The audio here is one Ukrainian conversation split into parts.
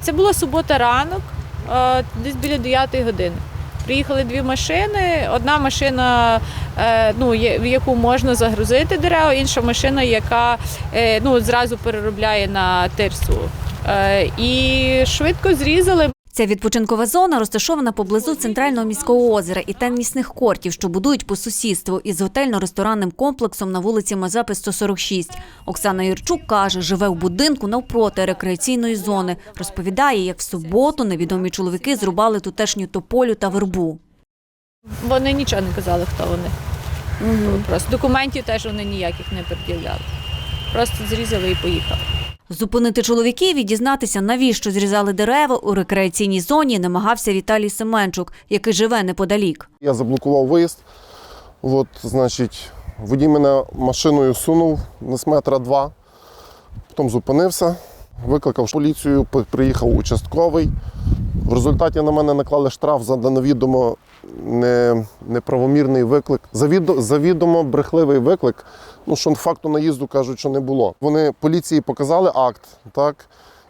Це була субота ранок, е, десь біля 9 години. Приїхали дві машини. Одна машина, е, ну, в яку можна загрузити дерева, інша машина, яка е, ну, зразу переробляє на тирсу. І швидко зрізали. Ця відпочинкова зона розташована поблизу центрального міського озера і тенісних кортів, що будують по сусідству із готельно-ресторанним комплексом на вулиці Мазепи 146. Оксана Юрчук каже, живе в будинку навпроти рекреаційної зони. Розповідає, як в суботу невідомі чоловіки зрубали тутешню тополю та вербу. Вони нічого не казали, хто вони. Просто документів теж вони ніяких не пред'являли. Просто зрізали і поїхали. Зупинити чоловіків і дізнатися, навіщо зрізали дерева у рекреаційній зоні, намагався Віталій Семенчук, який живе неподалік. Я заблокував виїзд. От, значить, водій мене машиною сунув з метра два, потім зупинився, викликав поліцію, при- приїхав участковий. В результаті на мене наклали штраф за невідомо не, неправомірний виклик. Завідо, завідомо брехливий виклик. Ну, що факту наїзду кажуть, що не було. Вони поліції показали акт, так,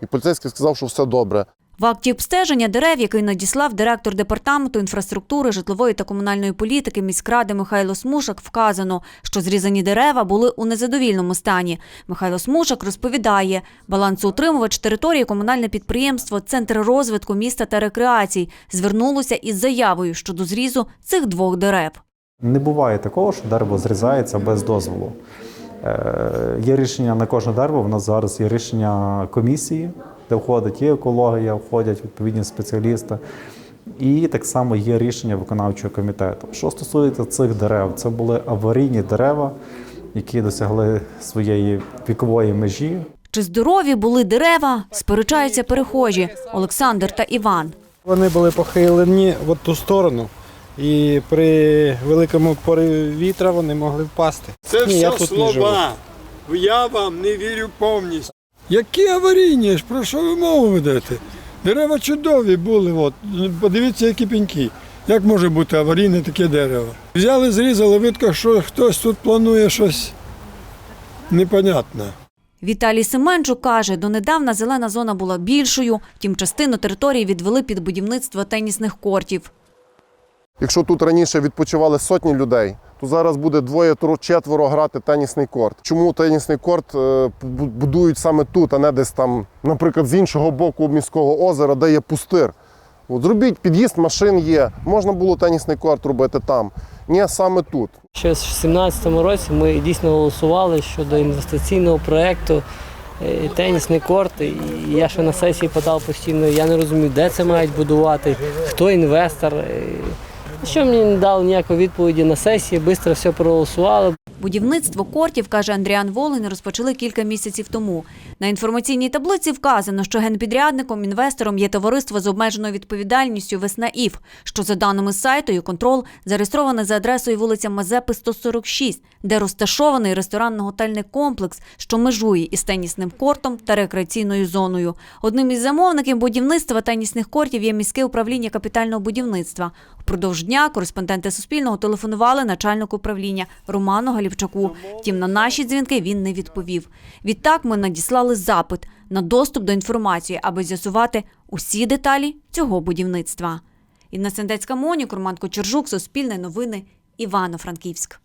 і поліцейський сказав, що все добре. В акті обстеження дерев, який надіслав директор департаменту інфраструктури, житлової та комунальної політики міськради Михайло Смушак, вказано, що зрізані дерева були у незадовільному стані. Михайло Смушак розповідає, балансоутримувач території комунальне підприємство Центр розвитку міста та рекреацій звернулося із заявою щодо зрізу цих двох дерев. Не буває такого, що дерево зрізається без дозволу. Е, Є рішення на кожне дерево. У нас зараз є рішення комісії, де входить і екологія, входять відповідні спеціалісти. І так само є рішення виконавчого комітету. Що стосується цих дерев, це були аварійні дерева, які досягли своєї вікової межі. Чи здорові були дерева, сперечаються перехожі Олександр та Іван. Вони були похилені в ту сторону, і при великому пориві вітра вони могли впасти. Це Ні, я все тут не живу. слова. Я вам не вірю повністю. Які аварійні ж, про що ви мову ведете? Дерева чудові були, от. подивіться, які пеньки. Як може бути аварійне таке дерево? Взяли, зрізали, видко, що хтось тут планує щось непонятне. Віталій Семенчук каже, донедавна зелена зона була більшою, втім частину території відвели під будівництво тенісних кортів. Якщо тут раніше відпочивали сотні людей, то зараз буде двоє тро- четверо грати тенісний корт. Чому тенісний корт е, будують саме тут, а не десь там, наприклад, з іншого боку міського озера, де є пустир? От зробіть під'їзд машин є, можна було тенісний корт робити там. Ні, саме тут. Ще в 2017 році ми дійсно голосували щодо інвестиційного проєкту е, тенісний корт. І я ще на сесії подав постійно. Я не розумію, де це мають будувати, хто інвестор. Що мені не дали ніякої відповіді на сесії, швидко все проголосували. Будівництво кортів, каже Андріан Волин, розпочали кілька місяців тому. На інформаційній таблиці вказано, що генпідрядником, інвестором є товариство з обмеженою відповідальністю Весна ІФ, що за даними сайту і контрол зареєстроване за адресою вулиця Мазепи 146, де розташований ресторанно-готельний комплекс, що межує із тенісним кортом та рекреаційною зоною. Одним із замовників будівництва тенісних кортів є міське управління капітального будівництва. Впродовж дня кореспонденти Суспільного телефонували начальнику управління Роману Галівчаку. Втім, на наші дзвінки він не відповів. Відтак ми надіслали запит на доступ до інформації, аби з'ясувати усі деталі цього будівництва. Інна Сендецька Монік, Роман Кочержук, Суспільне новини, Івано-Франківськ.